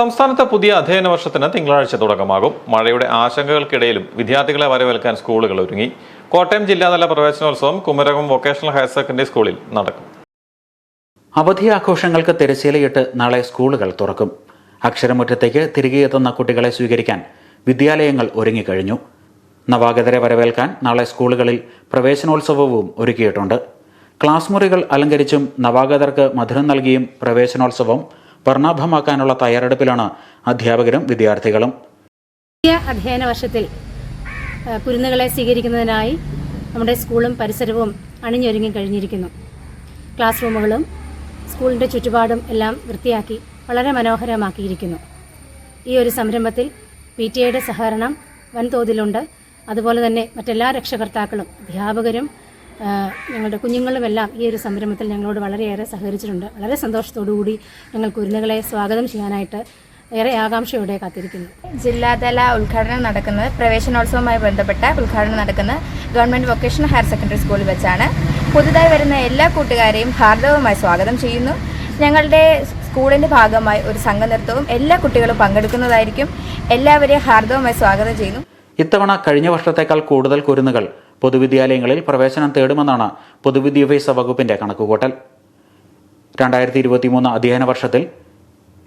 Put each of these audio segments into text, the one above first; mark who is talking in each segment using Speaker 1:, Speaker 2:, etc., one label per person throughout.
Speaker 1: സംസ്ഥാനത്തെ പുതിയ അധ്യയന വർഷത്തിന് തിങ്കളാഴ്ച തുടക്കമാകും. മഴയുടെ ആശങ്കകൾക്കിടയിലും വിദ്യാർത്ഥികളെ വരവേൽക്കാൻ സ്കൂളുകൾ ഒരുങ്ങി. കോട്ടയം ജില്ലാതല പ്രവേശനോത്സവം കുമരകം വൊക്കേഷണൽ ഹയർ സെക്കൻഡറി സ്കൂളിൽ നടക്കും.
Speaker 2: അവധി ആഘോഷങ്ങൾക്ക് തിരശ്ശീലയിട്ട് നാളെ സ്കൂളുകൾ തുറക്കും. അക്ഷരമുറ്റത്തേക്ക് തിരികെ എത്തുന്ന കുട്ടികളെ സ്വീകരിക്കാൻ വിദ്യാലയങ്ങൾ ഒരുങ്ങിക്കഴിഞ്ഞു. നവാഗതരെ വരവേൽക്കാൻ നാളെ സ്കൂളുകളിൽ പ്രവേശനോത്സവവും ഒരുക്കിയിട്ടുണ്ട്. ക്ലാസ് മുറികൾ അലങ്കരിച്ചും നവാഗതർക്ക് മധുരം നൽകിയും പ്രവേശനോത്സവം വർണാഭമാക്കാനുള്ള തയ്യാറെടുപ്പിലാണ് അധ്യാപകരും വിദ്യാർത്ഥികളും.
Speaker 3: പുതിയ അധ്യയന വർഷത്തിൽ കുരുന്നുകളെ സ്വീകരിക്കുന്നതിനായി നമ്മുടെ സ്കൂളും പരിസരവും അണിഞ്ഞൊരുങ്ങി കഴിഞ്ഞിരിക്കുന്നു. ക്ലാസ് റൂമുകളും സ്കൂളിന്റെ ചുറ്റുപാടും എല്ലാം വൃത്തിയാക്കി വളരെ മനോഹരമാക്കിയിരിക്കുന്നു. ഈ ഒരു സംരംഭത്തിൽ പി ടി എയുടെ സഹകരണം വൻതോതിലുണ്ട്. അതുപോലെ തന്നെ മറ്റെല്ലാ രക്ഷകർത്താക്കളും അധ്യാപകരും ഞങ്ങളുടെ കുഞ്ഞുങ്ങളുമെല്ലാം ഈ ഒരു സംരംഭത്തിൽ ഞങ്ങളോട് വളരെയേറെ സഹകരിച്ചിട്ടുണ്ട്. വളരെ സന്തോഷത്തോടു കൂടി ഞങ്ങൾ കുരുന്നുകളെ സ്വാഗതം ചെയ്യാനായിട്ട് ഏറെ ആകാംക്ഷയോടെ കാത്തിരിക്കുന്നു.
Speaker 4: ജില്ലാതല ഉദ്ഘാടനം നടക്കുന്നത് പ്രവേശനോത്സവവുമായി ബന്ധപ്പെട്ട ഉദ്ഘാടനം നടക്കുന്ന ഗവൺമെന്റ് വൊക്കേഷണൽ ഹയർ സെക്കൻഡറി സ്കൂളിൽ വെച്ചാണ്. പുതുതായി വരുന്ന എല്ലാ കൂട്ടുകാരെയും ഹാർദവുമായി സ്വാഗതം ചെയ്യുന്നു. ഞങ്ങളുടെ സ്കൂളിന്റെ ഭാഗമായി ഒരു സംഘനൃത്തവും എല്ലാ കുട്ടികളും പങ്കെടുക്കുന്നതായിരിക്കും. എല്ലാവരെയും ഹാർദവുമായി സ്വാഗതം ചെയ്യുന്നു.
Speaker 2: ഇത്തവണ കഴിഞ്ഞ വർഷത്തേക്കാൾ കൂടുതൽ കുരുന്നുകൾ പൊതുവിദ്യാലയങ്ങളിൽ പ്രവേശനം തേടുമെന്നാണ് പൊതുവിദ്യാഭ്യാസ വകുപ്പിന്റെ കണക്കുകൂട്ടൽ. രണ്ടായിരത്തി ഇരുപത്തിമൂന്ന് അധ്യയന വർഷത്തിൽ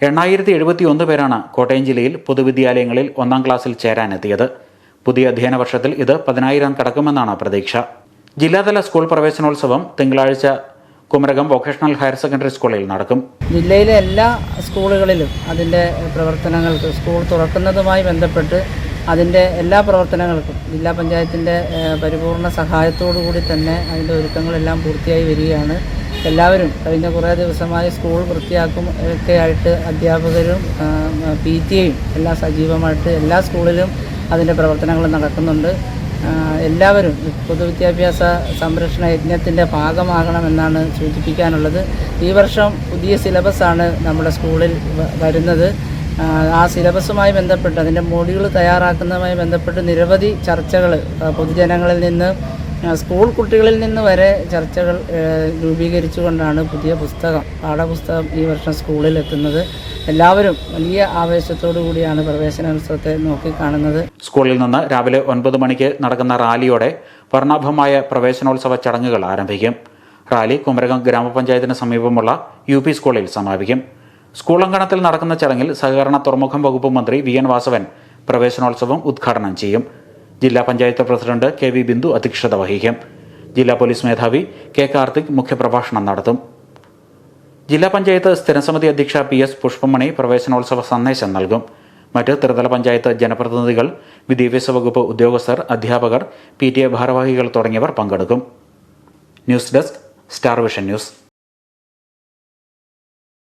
Speaker 2: എണ്ണായിരത്തി എഴുപത്തി ഒന്ന് പേരാണ് കോട്ടയം ജില്ലയിൽ പൊതുവിദ്യാലയങ്ങളിൽ ഒന്നാം ക്ലാസ്സിൽ ചേരാനെത്തിയത്. പുതിയ അധ്യയന വർഷത്തിൽ ഇത് പതിനായിരം കടക്കുമെന്നാണ് പ്രതീക്ഷ. ജില്ലാതല സ്കൂൾ പ്രവേശനോത്സവം തിങ്കളാഴ്ച കുമരകം വൊക്കേഷണൽ ഹയർ സെക്കൻഡറി സ്കൂളിൽ നടക്കും.
Speaker 5: ജില്ലയിലെ എല്ലാ സ്കൂളുകളിലും അതിന്റെ പ്രവർത്തനങ്ങൾക്ക് സ്കൂൾ തുറക്കുന്നതുമായി ബന്ധപ്പെട്ട് അതിന്റെ എല്ലാ പ്രവർത്തനങ്ങൾക്കും ജില്ലാ പഞ്ചായത്തിന്റെ പരിപൂർണ സഹായത്തോടു കൂടി തന്നെ അതിന്റെ ഒരുക്കങ്ങളെല്ലാം പൂർത്തിയായി വരികയാണ്. എല്ലാവരും കഴിഞ്ഞ കുറേ ദിവസമായി സ്കൂൾ വൃത്തിയാക്കും ഒക്കെ ആയിട്ട് അധ്യാപകരും പി ടി എയും എല്ലാം സജീവമായിട്ട് എല്ലാ സ്കൂളിലും അതിന്റെ പ്രവർത്തനങ്ങൾ നടക്കുന്നുണ്ട്. എല്ലാവരും പൊതുവിദ്യാഭ്യാസ സംരക്ഷണ യജ്ഞത്തിന്റെ ഭാഗമാകണമെന്നാണ് സൂചിപ്പിക്കാനുള്ളത്. ഈ വർഷം പുതിയ സിലബസ് ആണ് നമ്മുടെ സ്കൂളിൽ വരുന്നത്. ആ സിലബസുമായി ബന്ധപ്പെട്ട് അതിന്റെ മോഡ്യൂൾ തയ്യാറാക്കുന്നതുമായി ബന്ധപ്പെട്ട് നിരവധി ചർച്ചകൾ പൊതുജനങ്ങളിൽ നിന്ന് സ്കൂൾ കുട്ടികളിൽ നിന്ന് വരെ ചർച്ചകൾ രൂപീകരിച്ചുകൊണ്ടാണ് പുതിയ പുസ്തകം പാഠപുസ്തകം ഈ വർഷം സ്കൂളിൽ എത്തുന്നത്. എല്ലാവരും വലിയ ആവേശത്തോടു കൂടിയാണ് പ്രവേശനോത്സവത്തെ നോക്കിക്കാണുന്നത്.
Speaker 2: സ്കൂളിൽ നിന്ന് രാവിലെ ഒൻപത് മണിക്ക് നടക്കുന്ന റാലിയോടെ വർണാഭമായ പ്രവേശനോത്സവ ചടങ്ങുകൾ ആരംഭിക്കും. റാലി കുമരകം ഗ്രാമപഞ്ചായത്തിന് സമീപമുള്ള യു സ്കൂളിൽ സമാപിക്കും. സ്കൂൾ അങ്കണത്തിൽ നടക്കുന്ന ചടങ്ങിൽ സഹകരണ തുറമുഖം വകുപ്പ് മന്ത്രി വി എൻ വാസവൻ പ്രവേശനോത്സവം ഉദ്ഘാടനം ചെയ്യും. ജില്ലാ panchayat president K V Bindu അധ്യക്ഷത വഹിക്കും. ജില്ലാ പോലീസ് മേധാവി കെ കാർത്തിക് മുഖ്യപ്രഭാഷണം നടത്തും. ജില്ലാ പഞ്ചായത്ത് സ്ഥിരസമിതി അധ്യക്ഷ പി എസ് പുഷ്പമണി പ്രവേശനോത്സവ സന്ദേശം നൽകും. മറ്റ് ത്രിതല പഞ്ചായത്ത് ജനപ്രതിനിധികൾ വിദ്യാഭ്യാസ വകുപ്പ് ഉദ്യോഗസ്ഥർ അധ്യാപകർ പി ടി എ ഭാരവാഹികൾ തുടങ്ങിയവർ പങ്കെടുക്കും. News desk Star Vision news.